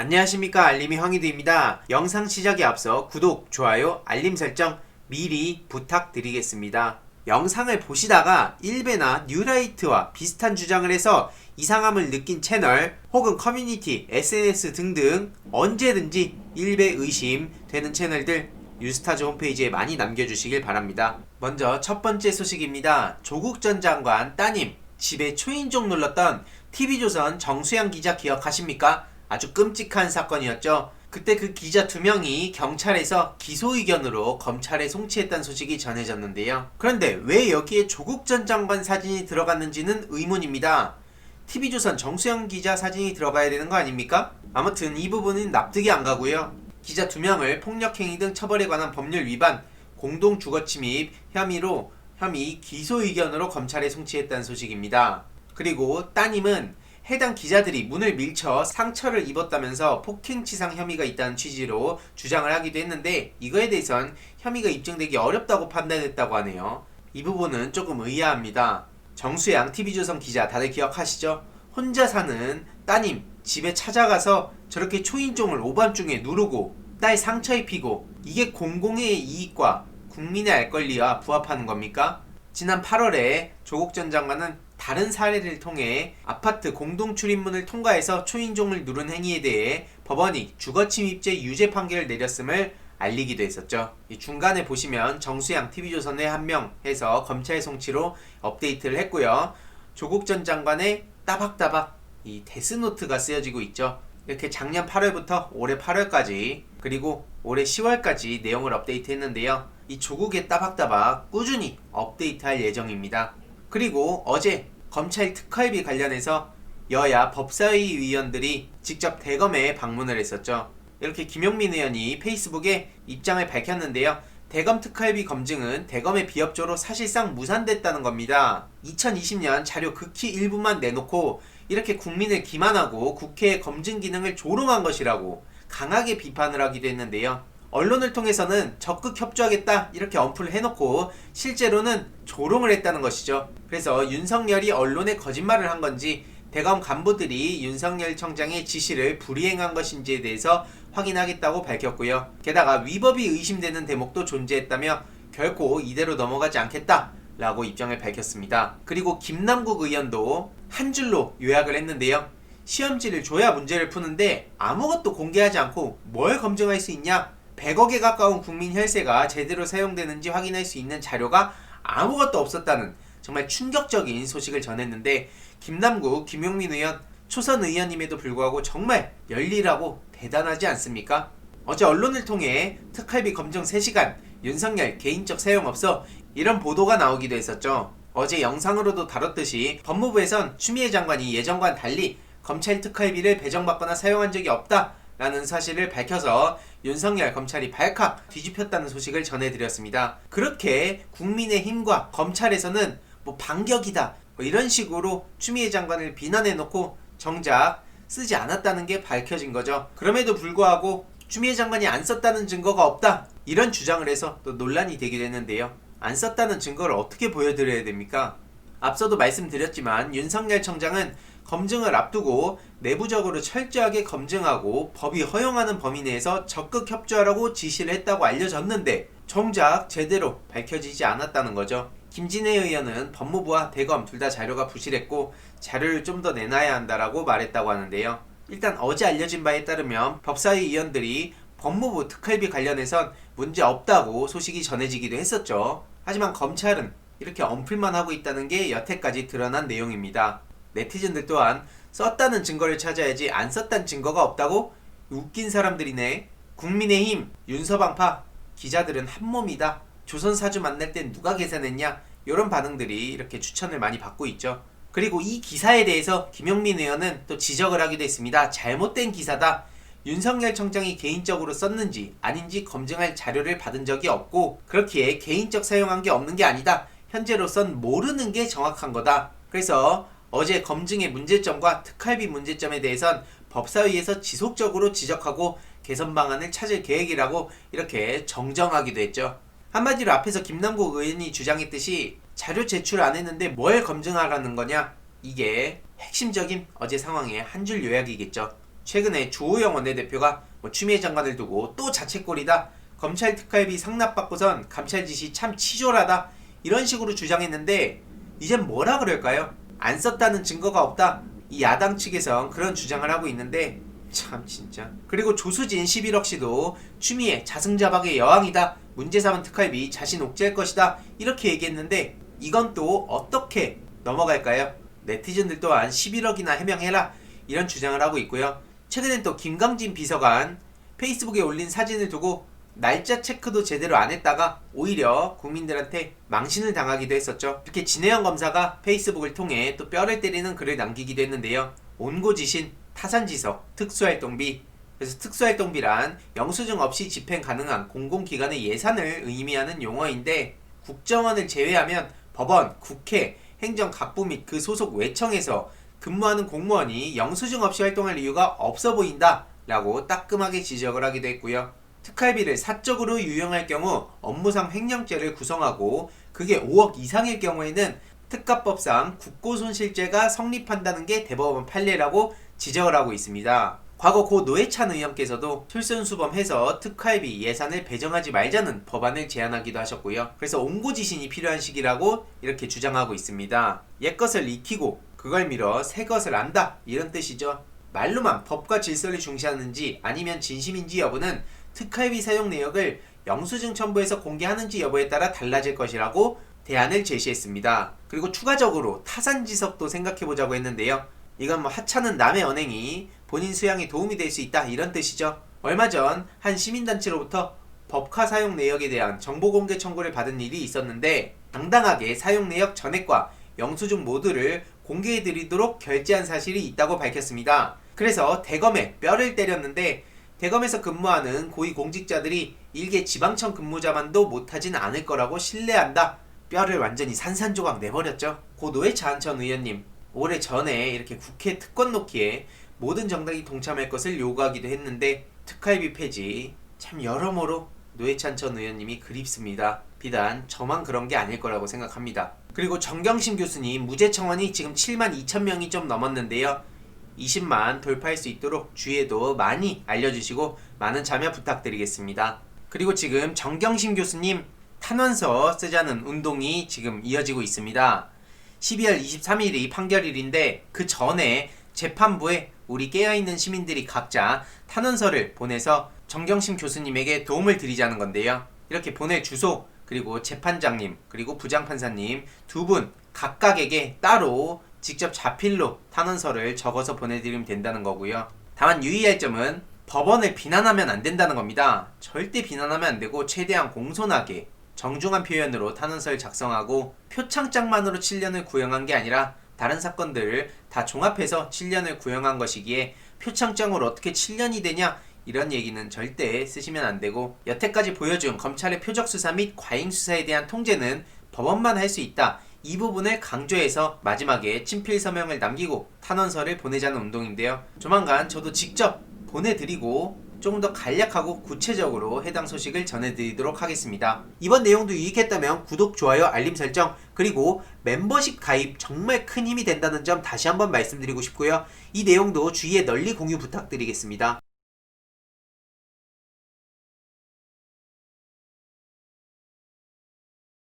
안녕하십니까 알림이 황희두입니다. 영상 시작에 앞서 구독, 좋아요, 알림 설정 미리 부탁드리겠습니다. 영상을 보시다가 일베나 뉴라이트와 비슷한 주장을 해서 이상함을 느낀 채널 혹은 커뮤니티, SNS 등등 언제든지 일베 의심 되는 채널들 뉴스타즈 홈페이지에 많이 남겨주시길 바랍니다. 먼저 첫 번째 소식입니다. 조국 전 장관 따님 집에 초인종 눌렀던 TV조선 정수양 기자 기억하십니까? 아주 끔찍한 사건이었죠. 그때 그 기자 두 명이 경찰에서 기소 의견으로 검찰에 송치했다는 소식이 전해졌는데요. 그런데 왜 여기에 조국 전 장관 사진이 들어갔는지는 의문입니다. TV조선 정수영 기자 사진이 들어가야 되는 거 아닙니까? 아무튼 이 부분은 납득이 안 가고요. 기자 두 명을 폭력행위 등 처벌에 관한 법률 위반, 공동 주거 침입 혐의로 혐의 기소 의견으로 검찰에 송치했다는 소식입니다. 그리고 따님은 해당 기자들이 문을 밀쳐 상처를 입었다면서 폭행치상 혐의가 있다는 취지로 주장을 하기도 했는데 이거에 대해선 혐의가 입증되기 어렵다고 판단했다고 하네요. 이 부분은 조금 의아합니다. 정수양 TV조선 기자 다들 기억하시죠? 혼자 사는 따님 집에 찾아가서 저렇게 초인종을 오밤중에 누르고 딸 상처 입히고 이게 공공의 이익과 국민의 알 권리와 부합하는 겁니까? 지난 8월에 조국 전 장관은 다른 사례를 통해 아파트 공동 출입문을 통과해서 초인종을 누른 행위에 대해 법원이 주거침입죄 유죄 판결을 내렸음을 알리기도 했었죠. 이 중간에 보시면 정수양 TV조선의 한 명 해서 검찰 송치로 업데이트를 했고요. 조국 전 장관의 따박따박 이 데스노트가 쓰여지고 있죠. 이렇게 작년 8월부터 올해 8월까지 그리고 올해 10월까지 내용을 업데이트 했는데요. 이 조국의 따박따박 꾸준히 업데이트할 예정입니다. 그리고 어제 검찰 특활비 관련해서 여야 법사위 위원들이 직접 대검에 방문을 했었죠. 이렇게 김용민 의원이 페이스북에 입장을 밝혔는데요. 대검 특활비 검증은 대검의 비협조로 사실상 무산됐다는 겁니다. 2020년 자료 극히 일부만 내놓고 이렇게 국민을 기만하고 국회의 검증 기능을 조롱한 것이라고 강하게 비판을 하기도 했는데요. 언론을 통해서는 적극 협조하겠다 이렇게 언플을 해놓고 실제로는 조롱을 했다는 것이죠. 그래서 윤석열이 언론에 거짓말을 한 건지 대검 간부들이 윤석열 청장의 지시를 불이행한 것인지에 대해서 확인하겠다고 밝혔고요. 게다가 위법이 의심되는 대목도 존재했다며 결코 이대로 넘어가지 않겠다. 라고 입장을 밝혔습니다. 그리고 김남국 의원도 한 줄로 요약을 했는데요. 시험지를 줘야 문제를 푸는데 아무것도 공개하지 않고 뭘 검증할 수 있냐? 100억에 가까운 국민 혈세가 제대로 사용되는지 확인할 수 있는 자료가 아무것도 없었다는 정말 충격적인 소식을 전했는데 김남국, 김용민 의원, 초선 의원님에도 불구하고 정말 열일하고 대단하지 않습니까? 어제 언론을 통해 특활비 검증 3시간, 윤석열 개인적 사용없어 이런 보도가 나오기도 했었죠. 어제 영상으로도 다뤘듯이 법무부에선 추미애 장관이 예전과는 달리 검찰 특활비를 배정받거나 사용한 적이 없다. 라는 사실을 밝혀서 윤석열 검찰이 발칵 뒤집혔다는 소식을 전해드렸습니다. 그렇게 국민의힘과 검찰에서는 뭐 반격이다 뭐 이런 식으로 추미애 장관을 비난해놓고 정작 쓰지 않았다는 게 밝혀진 거죠. 그럼에도 불구하고 추미애 장관이 안 썼다는 증거가 없다 이런 주장을 해서 또 논란이 되기도 했는데요. 안 썼다는 증거를 어떻게 보여드려야 됩니까? 앞서도 말씀드렸지만 윤석열 청장은 검증을 앞두고 내부적으로 철저하게 검증하고 법이 허용하는 범위 내에서 적극 협조하라고 지시를 했다고 알려졌는데 정작 제대로 밝혀지지 않았다는 거죠. 김진애 의원은 법무부와 대검 둘 다 자료가 부실했고 자료를 좀 더 내놔야 한다라고 말했다고 하는데요. 일단 어제 알려진 바에 따르면 법사위 의원들이 법무부 특활비 관련해선 문제 없다고 소식이 전해지기도 했었죠. 하지만 검찰은 이렇게 언플만 하고 있다는 게 여태까지 드러난 내용입니다. 네티즌들 또한 썼다는 증거를 찾아야지 안 썼다는 증거가 없다고 웃긴 사람들이네. 국민의힘 윤서방파 기자들은 한 몸이다. 조선 사주 만날 땐 누가 계산했냐? 이런 반응들이 이렇게 추천을 많이 받고 있죠. 그리고 이 기사에 대해서 김용민 의원은 또 지적을 하기도 했습니다. 잘못된 기사다. 윤석열 청장이 개인적으로 썼는지 아닌지 검증할 자료를 받은 적이 없고 그렇기에 개인적 사용한 게 없는 게 아니다. 현재로선 모르는 게 정확한 거다. 그래서 어제 검증의 문제점과 특활비 문제점에 대해선 법사위에서 지속적으로 지적하고 개선 방안을 찾을 계획이라고 이렇게 정정하기도 했죠. 한마디로 앞에서 김남국 의원이 주장했듯이 자료 제출 안 했는데 뭘 검증하라는 거냐? 이게 핵심적인 어제 상황의 한 줄 요약이겠죠. 최근에 주호영 원내대표가 뭐 추미애 장관을 두고 또 자책골이다. 검찰 특활비 상납받고선 감찰 지시 참 치졸하다. 이런 식으로 주장했는데 이젠 뭐라 그럴까요? 안 썼다는 증거가 없다. 이 야당 측에선 그런 주장을 하고 있는데 참 진짜. 그리고 조수진 11억 씨도 추미애 자승자박의 여왕이다. 문제 삼은 특활비 자신 옥죄할 것이다. 이렇게 얘기했는데 이건 또 어떻게 넘어갈까요? 네티즌들 또한 11억이나 해명해라. 이런 주장을 하고 있고요. 최근엔 또 김강진 비서관 페이스북에 올린 사진을 두고 날짜 체크도 제대로 안 했다가 오히려 국민들한테 망신을 당하기도 했었죠. 이렇게 진혜영 검사가 페이스북을 통해 또 뼈를 때리는 글을 남기기도 했는데요. 온고지신, 타산지석, 특수활동비 그래서 특수활동비란 영수증 없이 집행 가능한 공공기관의 예산을 의미하는 용어인데 국정원을 제외하면 법원, 국회, 행정 각부 및 그 소속 외청에서 근무하는 공무원이 영수증 없이 활동할 이유가 없어 보인다 라고 따끔하게 지적을 하기도 했고요. 특활비를 사적으로 유용할 경우 업무상 횡령죄를 구성하고 그게 5억 이상일 경우에는 특가법상 국고손실죄가 성립한다는 게 대법원 판례라고 지적을 하고 있습니다. 과거 고 노회찬 의원께서도 솔선수범해서 특활비 예산을 배정하지 말자는 법안을 제안하기도 하셨고요. 그래서 옹고지신이 필요한 시기라고 이렇게 주장하고 있습니다. 옛것을 익히고 그걸 밀어 새 것을 안다 이런 뜻이죠. 말로만 법과 질서를 중시하는지 아니면 진심인지 여부는 특활비 사용 내역을 영수증 첨부해서 공개하는지 여부에 따라 달라질 것이라고 대안을 제시했습니다. 그리고 추가적으로 타산지석도 생각해보자고 했는데요. 이건 뭐 하찮은 남의 언행이 본인 수양에 도움이 될 수 있다 이런 뜻이죠. 얼마 전 한 시민단체로부터 법카 사용 내역에 대한 정보 공개 청구를 받은 일이 있었는데 당당하게 사용 내역 전액과 영수증 모두를 공개해드리도록 결제한 사실이 있다고 밝혔습니다. 그래서 대검에 뼈를 때렸는데 대검에서 근무하는 고위 공직자들이 일개 지방청 근무자만도 못하진 않을 거라고 신뢰한다. 뼈를 완전히 산산조각 내버렸죠. 고 노회찬 전 의원님 올해 전에 이렇게 국회 특권 놓기에 모든 정당이 동참할 것을 요구하기도 했는데 특활비 폐지 참 여러모로 노회찬 전 의원님이 그립습니다. 비단 저만 그런 게 아닐 거라고 생각합니다. 그리고 정경심 교수님 무죄 청원이 지금 7만 2천 명이 좀 넘었는데요. 20만 돌파할 수 있도록 주위에도 많이 알려주시고 많은 참여 부탁드리겠습니다. 그리고 지금 정경심 교수님 탄원서 쓰자는 운동이 지금 이어지고 있습니다. 12월 23일이 판결일인데 그 전에 재판부에 우리 깨어있는 시민들이 각자 탄원서를 보내서 정경심 교수님에게 도움을 드리자는 건데요. 이렇게 보낼 주소 그리고 재판장님 그리고 부장판사님 두 분 각각에게 따로 직접 자필로 탄원서를 적어서 보내드리면 된다는 거고요. 다만 유의할 점은 법원을 비난하면 안 된다는 겁니다. 절대 비난하면 안 되고 최대한 공손하게 정중한 표현으로 탄원서를 작성하고 표창장만으로 7년을 구형한 게 아니라 다른 사건들을 다 종합해서 7년을 구형한 것이기에 표창장으로 어떻게 7년이 되냐 이런 얘기는 절대 쓰시면 안 되고 여태까지 보여준 검찰의 표적 수사 및 과잉 수사에 대한 통제는 법원만 할 수 있다. 이 부분을 강조해서 마지막에 친필 서명을 남기고 탄원서를 보내자는 운동인데요. 조만간 저도 직접 보내드리고 조금 더 간략하고 구체적으로 해당 소식을 전해드리도록 하겠습니다. 이번 내용도 유익했다면 구독, 좋아요, 알림 설정, 그리고 멤버십 가입 정말 큰 힘이 된다는 점 다시 한번 말씀드리고 싶고요. 이 내용도 주위에 널리 공유 부탁드리겠습니다.